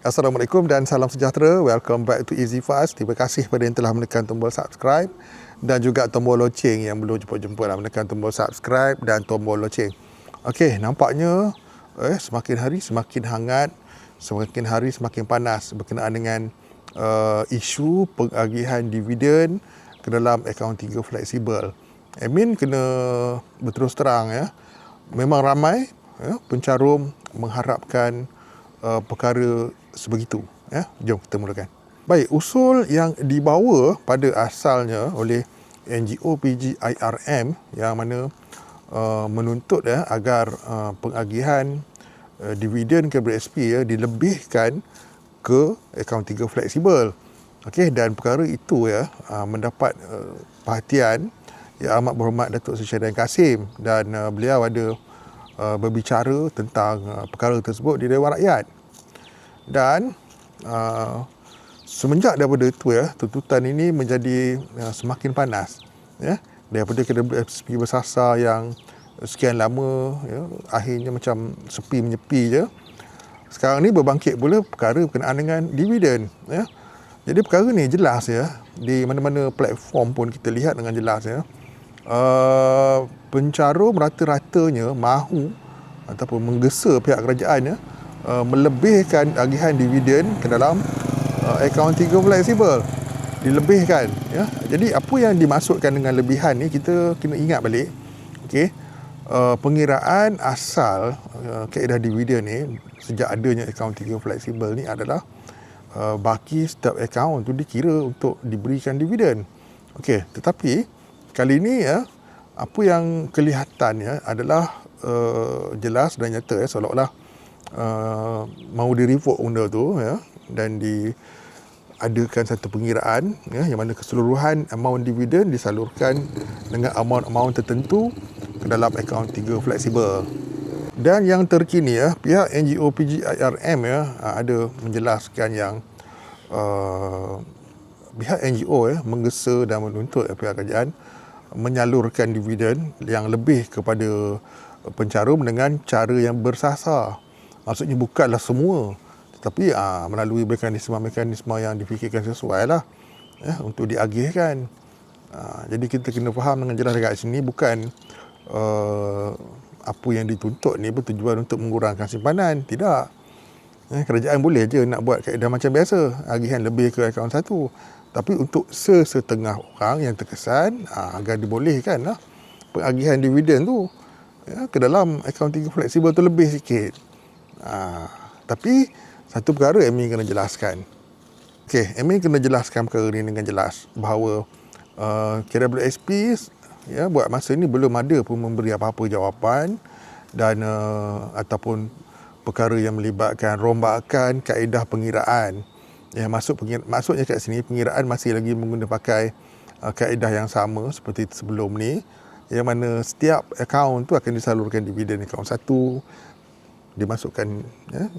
Assalamualaikum dan salam sejahtera. Welcome back to Easy Fast. Terima kasih kepada yang telah menekan tombol subscribe dan juga tombol loceng yang belum jemput-jemput lah menekan tombol subscribe dan tombol loceng. Okey, nampaknya eh, semakin hari semakin hangat, semakin hari semakin panas berkenaan dengan uh, isu pengagihan dividen ke dalam akaun 3 fleksibel. Admin kena berterus terang ya. Memang ramai ya, pencarum mengharapkan uh, perkara sebegitu. Ya jom kita mulakan. Baik usul yang dibawa pada asalnya oleh NGO PGIRM yang mana uh, menuntut ya agar uh, pengagihan uh, dividen ke BSP ya dilebihkan ke akaun 3 fleksibel. Okey dan perkara itu ya uh, mendapat uh, perhatian yang amat berhormat Datuk Seri Syahdan Kasim. Dan uh, beliau ada uh, berbicara tentang uh, perkara tersebut di Dewan Rakyat. Dan uh, semenjak daripada itu ya tuntutan ini menjadi uh, semakin panas ya. Daripada KWSP bersasar yang sekian lama ya akhirnya macam sepi menyepi je sekarang ni berbangkit pula perkara berkenaan dengan dividen ya. Jadi perkara ni jelas ya di mana-mana platform pun kita lihat dengan jelas ya. Uh, pencarum rata-ratanya mahu ataupun menggesa pihak kerajaan ya uh, melebihkan agihan dividen ke dalam uh, akaun 3 flexible dilebihkan ya. Jadi apa yang dimaksudkan dengan lebihan ni kita kena ingat balik okey? Uh, pengiraan asal uh, kaedah dividen ni sejak adanya akaun 3 flexible ni adalah uh, baki setiap akaun tu dikira untuk diberikan dividen. Okey tetapi kali ini ya apa yang kelihatan ya adalah uh, jelas dan nyata ya seolah-olah uh, mau di revoke benda tu ya dan di adakan satu pengiraan ya yang mana keseluruhan amount dividen disalurkan dengan amount-amount tertentu ke dalam akaun 3 fleksibel. Dan yang terkini ya pihak NGO PGIRM ya ada menjelaskan yang uh, pihak NGO ya menggesa dan menuntut ya, pihak kerajaan menyalurkan dividen yang lebih kepada pencarum dengan cara yang bersasar. Maksudnya bukanlah semua tetapi aa, ah, melalui mekanisme-mekanisme yang difikirkan sesuai lah ya, untuk diagihkan. Aa, ah, jadi kita kena faham dengan jelas dekat sini bukan uh, apa yang dituntut ni bertujuan untuk mengurangkan simpanan. Tidak ya, kerajaan boleh je nak buat kaedah macam biasa. Agihan lebih ke akaun satu. Tapi untuk sesetengah orang yang terkesan aa, agar dibolehkan lah. Pengagihan dividen tu ya, ke dalam akaun 3 fleksibel tu lebih sikit. Ha, tapi satu perkara Amy kena jelaskan. Okey, Amy kena jelaskan perkara ini dengan jelas bahawa uh, KWSP ya buat masa ini belum ada pun memberi apa-apa jawapan dan uh, ataupun perkara yang melibatkan rombakan kaedah pengiraan. Ya masuk pengir- maksudnya kat sini pengiraan masih lagi menggunakan uh, kaedah yang sama seperti sebelum ni yang mana setiap akaun tu akan disalurkan dividen akaun satu dimasukkan ya,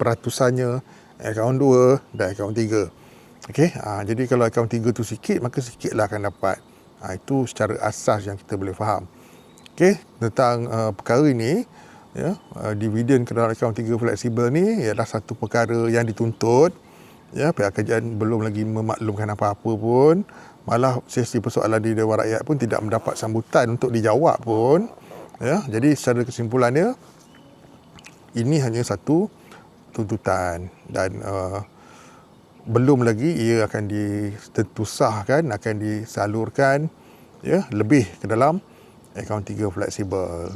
peratusannya akaun 2 dan akaun 3. Okey, ha, jadi kalau akaun 3 tu sikit maka sikitlah akan dapat. Ha, itu secara asas yang kita boleh faham. Okey, tentang uh, perkara ini ya, uh, dividen ke dalam akaun 3 fleksibel ni ialah satu perkara yang dituntut ya pihak kerajaan belum lagi memaklumkan apa-apa pun malah sesi persoalan di Dewan Rakyat pun tidak mendapat sambutan untuk dijawab pun ya jadi secara kesimpulannya ini hanya satu tuntutan dan uh, belum lagi ia akan ditentusahkan akan disalurkan ya lebih ke dalam akaun 3 fleksibel.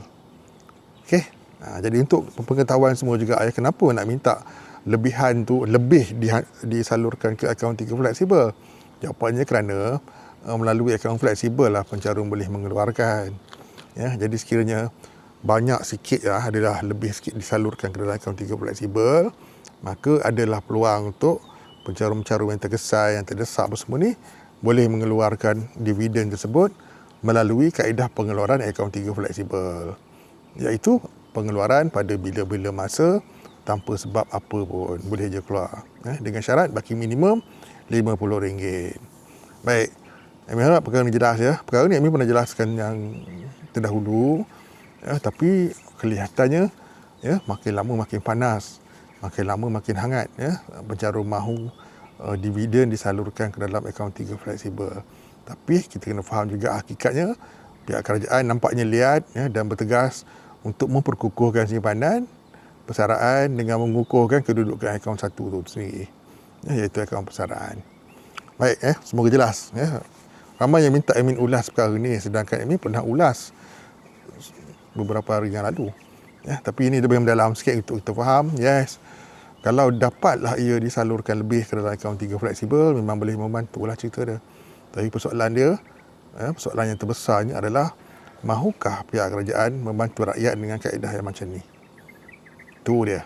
Okey. Ha, jadi untuk pengetahuan semua juga ya kenapa nak minta lebihan tu lebih di, disalurkan ke akaun 3 fleksibel? Jawapannya kerana uh, melalui akaun fleksibel lah pencarum boleh mengeluarkan. Ya, jadi sekiranya banyak sikit ya adalah lebih sikit disalurkan ke dalam akaun 3 fleksibel maka adalah peluang untuk pencarum-pencarum yang tergesa yang terdesak semua ni boleh mengeluarkan dividen tersebut melalui kaedah pengeluaran akaun 3 fleksibel iaitu pengeluaran pada bila-bila masa tanpa sebab apa pun. Boleh je keluar eh, dengan syarat baki minimum RM50 baik Kami harap perkara ini jelas ya. Perkara ini kami pernah jelaskan yang terdahulu ya, tapi kelihatannya ya makin lama makin panas makin lama makin hangat ya. Pencarum mahu uh, dividen disalurkan ke dalam akaun tiga fleksibel. Tapi kita kena faham juga hakikatnya pihak kerajaan nampaknya lihat ya, dan bertegas untuk memperkukuhkan simpanan persaraan dengan mengukuhkan kedudukan akaun satu itu sendiri. Ya, iaitu akaun persaraan. Baik eh semoga jelas ya. Ramai yang minta Amin ulas perkara ni sedangkan Amin pernah ulas beberapa hari yang lalu. Ya tapi ini lebih mendalam sikit untuk kita faham yes. Kalau dapatlah ia disalurkan lebih ke dalam akaun tiga fleksibel memang boleh membantu lah cerita dia. Tapi persoalan dia eh, persoalan yang terbesarnya adalah mahukah pihak kerajaan membantu rakyat dengan kaedah yang macam ni? Itu dia.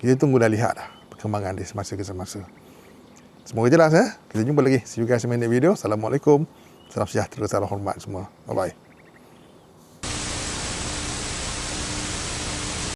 Kita tunggu dan lihat lah perkembangan di semasa ke semasa. Semoga jelas eh. Kita jumpa lagi. See you guys in the next video. Assalamualaikum. Salam sejahtera salam hormat semua. Bye bye